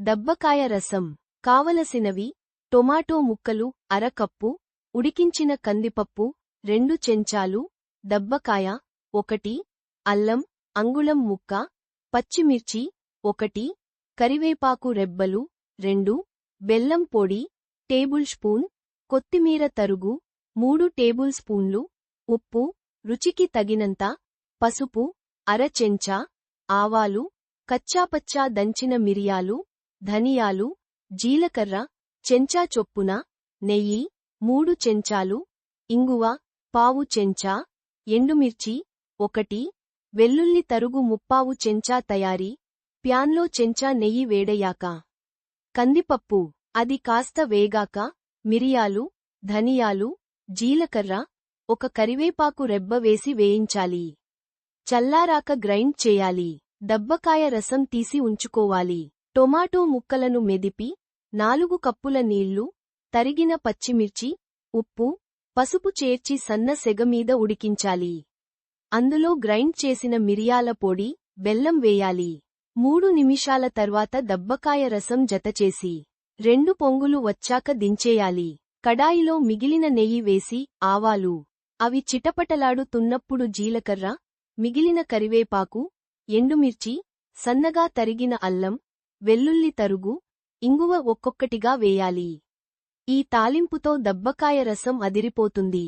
దబ్బకాయ రసం కావలసినవి టొమాటో ముక్కలు అరకప్పు ఉడికించిన కందిపప్పు రెండు చెంచాలు దబ్బకాయ ఒకటి అల్లం అంగుళం ముక్క పచ్చిమిర్చి ఒకటి కరివేపాకు రెబ్బలు రెండు బెల్లం పొడి టేబుల్ స్పూన్ కొత్తిమీర తరుగు మూడు టేబుల్ స్పూన్లు ఉప్పు రుచికి తగినంత పసుపు అర చెంచా ఆవాలు కచ్చాపచ్చా దంచిన మిరియాలు ధనియాలు జీలకర్ర చెంచా చొప్పున నెయ్యి మూడు చెంచాలు ఇంగువ పావు చెంచా ఎండుమిర్చి ఒకటి వెల్లుల్లి తరుగు ముప్పావు చెంచా తయారీ ప్యాన్లో చెంచా నెయ్యి వేడయాక కందిపప్పు అది కాస్త వేగాక మిరియాలు ధనియాలు జీలకర్ర ఒక కరివేపాకు రెబ్బ వేసి వేయించాలి. చల్లారాక గ్రైండ్ చేయాలి. దబ్బకాయ రసం తీసి ఉంచుకోవాలి. టొమాటో ముక్కలను మెదిపి నాలుగు కప్పుల నీళ్ళు తరిగిన పచ్చిమిర్చి ఉప్పు పసుపు చేర్చి సన్న సెగమీద ఉడికించాలి. అందులో గ్రైండ్ చేసిన మిరియాల పొడి బెల్లం వేయాలి. మూడు నిమిషాల తర్వాత దబ్బకాయ రసం జతచేసి రెండు పొంగులు వచ్చాక దించేయాలి. కడాయిలో మిగిలిన నెయ్యి వేసి ఆవాలు. అవి చిటపటలాడుతున్నప్పుడు జీలకర్ర మిగిలిన కరివేపాకు ఎండుమిర్చి సన్నగా తరిగిన అల్లం వెల్లుల్లి తరుగు ఇంగువ ఒక్కొక్కటిగా వేయాలి. ఈ తాలింపుతో దబ్బకాయ రసం అదిరిపోతుంది.